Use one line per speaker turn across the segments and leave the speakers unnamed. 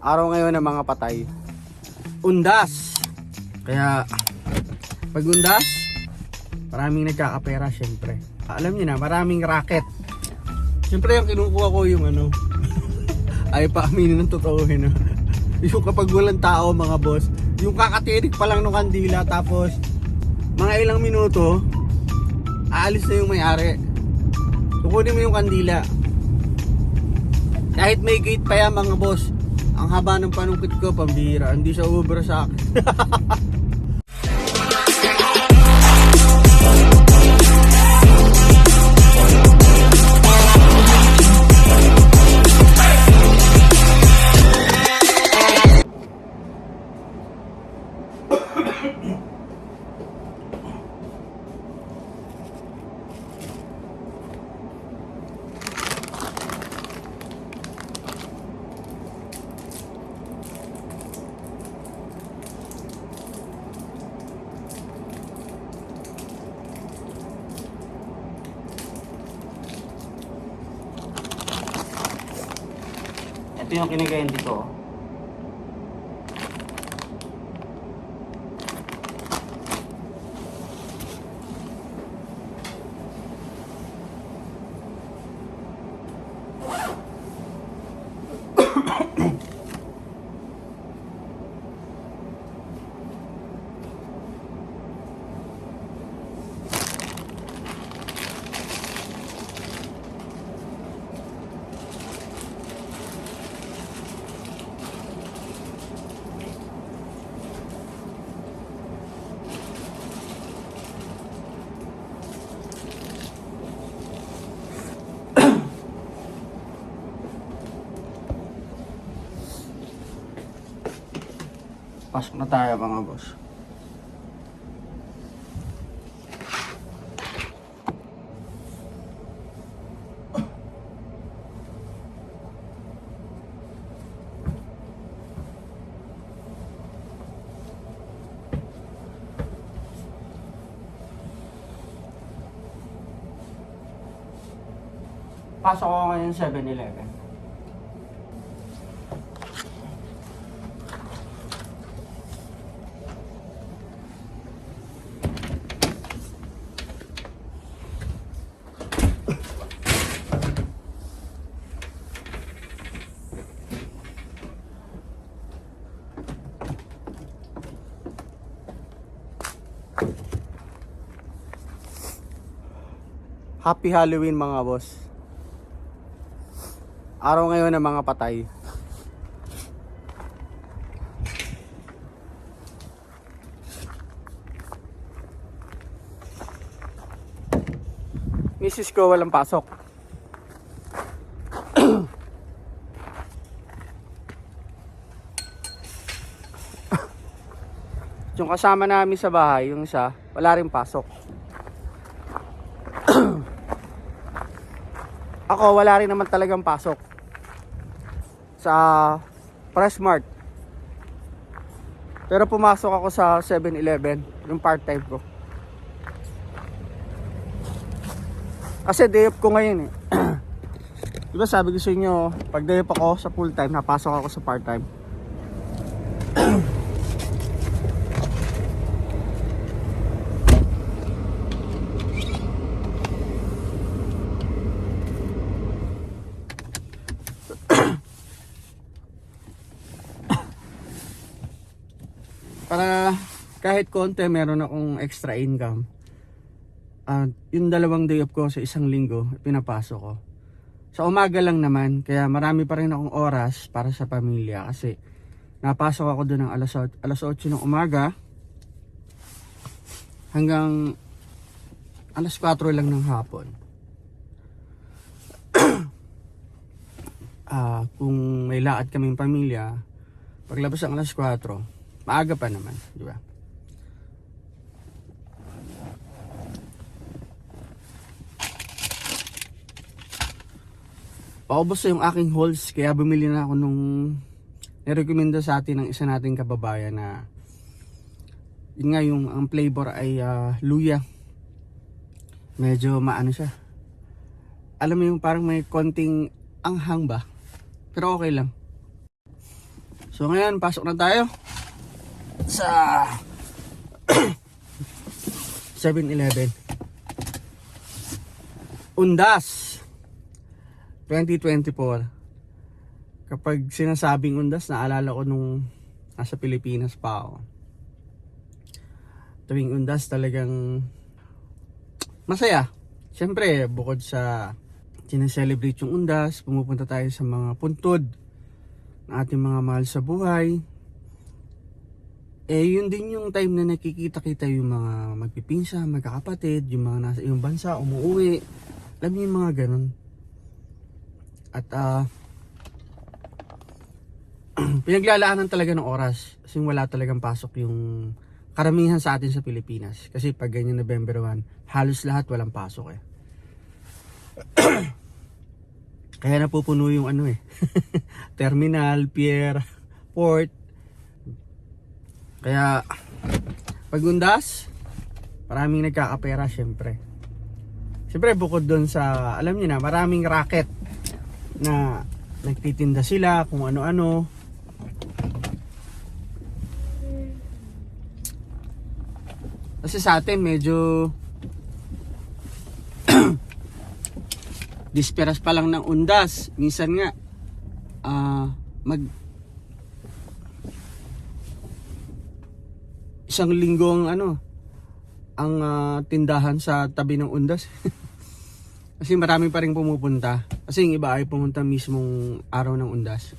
Araw ngayon ng mga patay. Undas. Kaya, pag undas, maraming nagkakapera syempre. Alam niyo na, maraming racket. Syempre yung kinukuha ko yung ano, ay pa aminin ng totoo eh, no? yung kapag walang tao mga boss, yung kakatirik pa lang ng kandila tapos mga ilang minuto, aalis na yung may-ari. Kukunin mo yung kandila. Kahit may gate pa yan mga boss, ang haba ng panungkit ko, pambira. Hindi siya ubra sa akin. Ito yung kinagayan dito. Pasok na tayo mga boss. Pasok ako ngayon 7-Eleven. Happy Halloween mga boss. Araw ngayon ng mga patay. Mrs. ko walang pasok. yung kasama namin sa bahay, yung isa, wala rin pasok. Ako, wala rin naman talagang pasok. Sa Pressmart. Pero pumasok ako sa 7-Eleven, yung part-time ko. Kasi day off ko ngayon eh. Diba sabi ko sa inyo, pag day off ako sa full-time, napasok ako sa part-time. para kahit konti meron akong extra income. At yung dalawang day off ko sa isang linggo, pinapasok ko. Sa umaga lang naman, kaya marami pa rin akong oras para sa pamilya kasi napasok ako doon ng alas, alas 8 ng umaga hanggang alas 4 lang ng hapon. Ah, kung may laad kaming pamilya, paglabas ng alas 4, maaga pa naman, di ba? Paubos yung aking holes, kaya bumili na ako nung nirekomenda sa atin ng isa nating kababayan na yun nga yung ang flavor ay ah, luya. Medyo maano siya. Alam mo yung parang may konting anghang ba? Pero okay lang. So ngayon, pasok na tayo sa 7-Eleven. Undas 2024. Kapag sinasabing undas, naalala ko nung nasa Pilipinas pa ako. Tuwing undas talagang masaya. Siyempre, bukod sa sineselebrate yung undas, pumupunta tayo sa mga puntod ng ating mga mahal sa buhay. Eh, yun din yung time na nakikita-kita yung mga magpipinsa, magkakapatid, yung mga nasa ibang bansa, umuwi. Alam niyo yung mga ganun. At, ah, pinaglalaanan talaga ng oras. Kasi wala talagang pasok yung karamihan sa atin sa Pilipinas. Kasi pag ganyan November 1, halos lahat walang pasok eh. Kaya napupuno yung ano eh. Terminal, pier, port. Kaya pag undas, maraming nagkakapera syempre. Syempre bukod doon sa, alam niyo na, maraming racket na nagtitinda sila kung ano-ano. Kasi sa atin medyo disperas pa lang ng undas. Minsan nga ah mag isang linggo ang ano ang ah, tindahan sa tabi ng undas. Kasi marami pa rin pumupunta. Kasi yung iba ay pumunta mismong araw ng undas.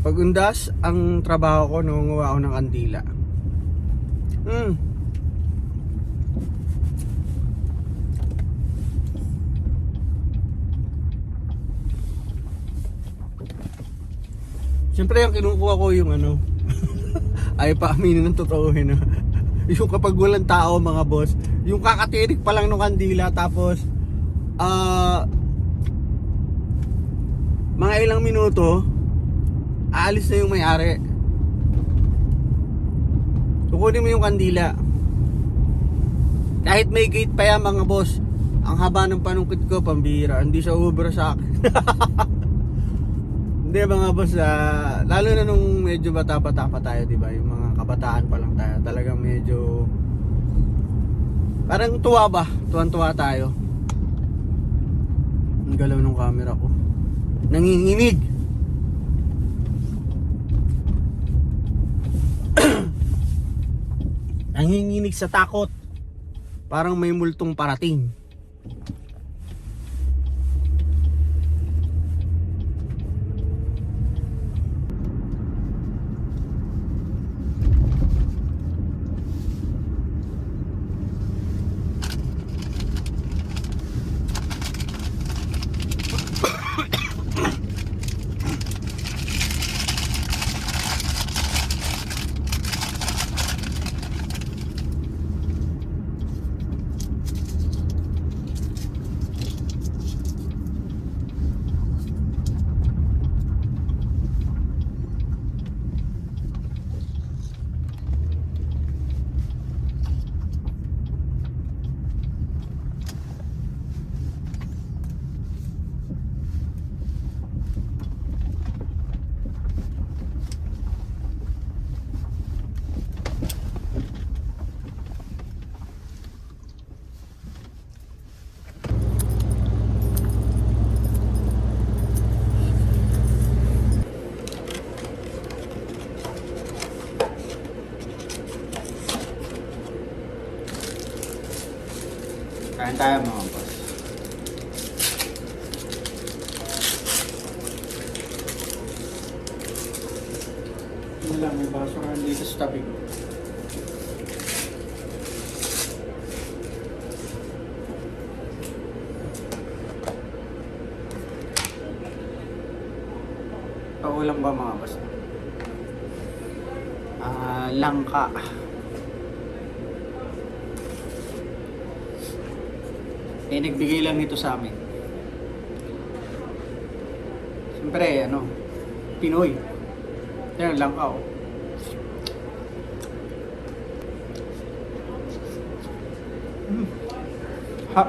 Pag undas, ang trabaho ko, nangunguha ako ng kandila. Hmm. Siyempre, yung kinukuha ko yung ano, ay pa aminin ng totoo eh, no? yung kapag walang tao mga boss, yung kakatirik pa lang ng kandila tapos ah mga ilang minuto aalis na yung may-ari. Kukunin mo yung kandila. Kahit may gate pa yan mga boss, ang haba ng panungkit ko, pambira, hindi siya ubra sa akin. Hindi mga boss, ah, lalo na nung medyo bata-bata pa tayo, di ba? Yung mga kabataan pa lang tayo, talagang medyo parang tuwa ba? Tuwan-tuwa tayo. Ang galaw ng camera ko. Nanginginig. Nanginginig sa takot. Parang may multong parating. Tayo mga boss. Ano lang, may basurahan dito sa tabi ko. Paulang ba mga boss? Ah, langka. Eh, nagbigay lang nito sa amin. Siyempre, ano, Pinoy. Yan lang ako. Hmm. Oh. Ha.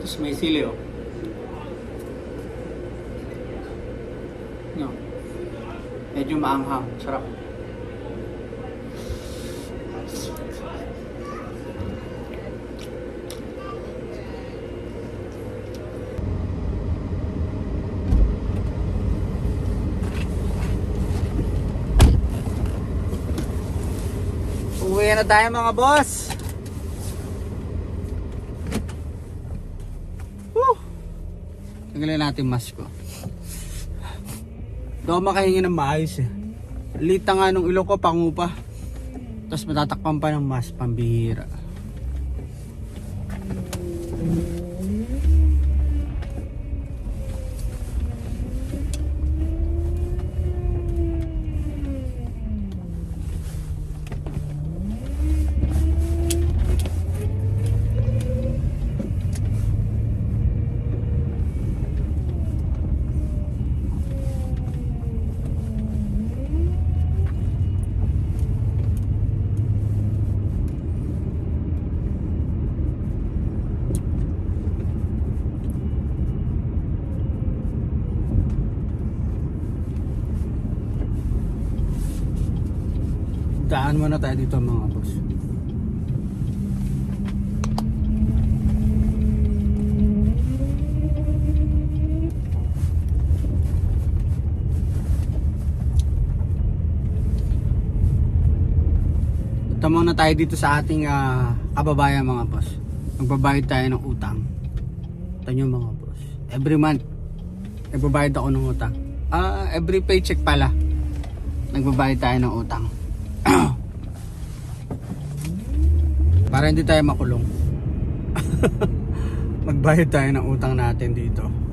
Tapos may sili, oh. No. Medyo maanghang. Sarap. Uwi na tayo mga boss. Woo! Tanggalin natin mask ko. Hindi ako makahingi ng maayos eh. Lita nga nung ilong ko, pangu pa. Tapos matatakpan pa ng mask, pambihira. Daan muna tayo dito mga boss. Punta muna tayo dito sa ating ah, kababayan mga boss. Magbabayad tayo ng utang. Ito mga boss. Every month, nagbabayad ako ng utang. Ah, every paycheck pala. Nagbabayad tayo ng utang. Para hindi tayo makulong. Magbayad tayo ng utang natin dito.